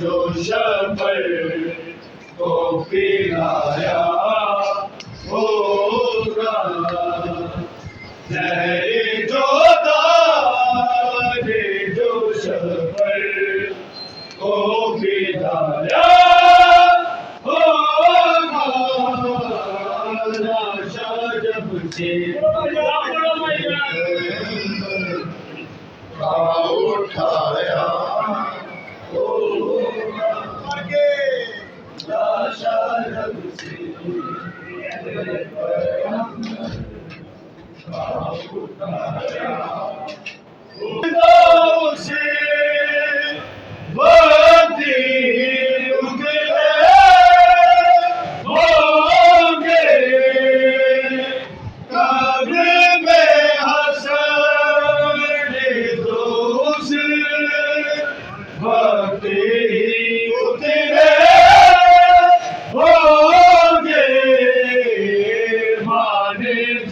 जो शपर को पिलाया होगा जहरे जो दाने जो शपर को पिलाया होगा नाशा जब से का उठाया Oh,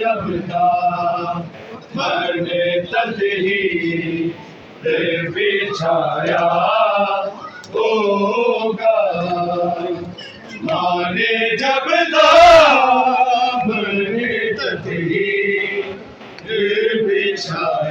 जपता मरने तक ही देवी छाया होगा माने जपता मरने तक ही देवी छाया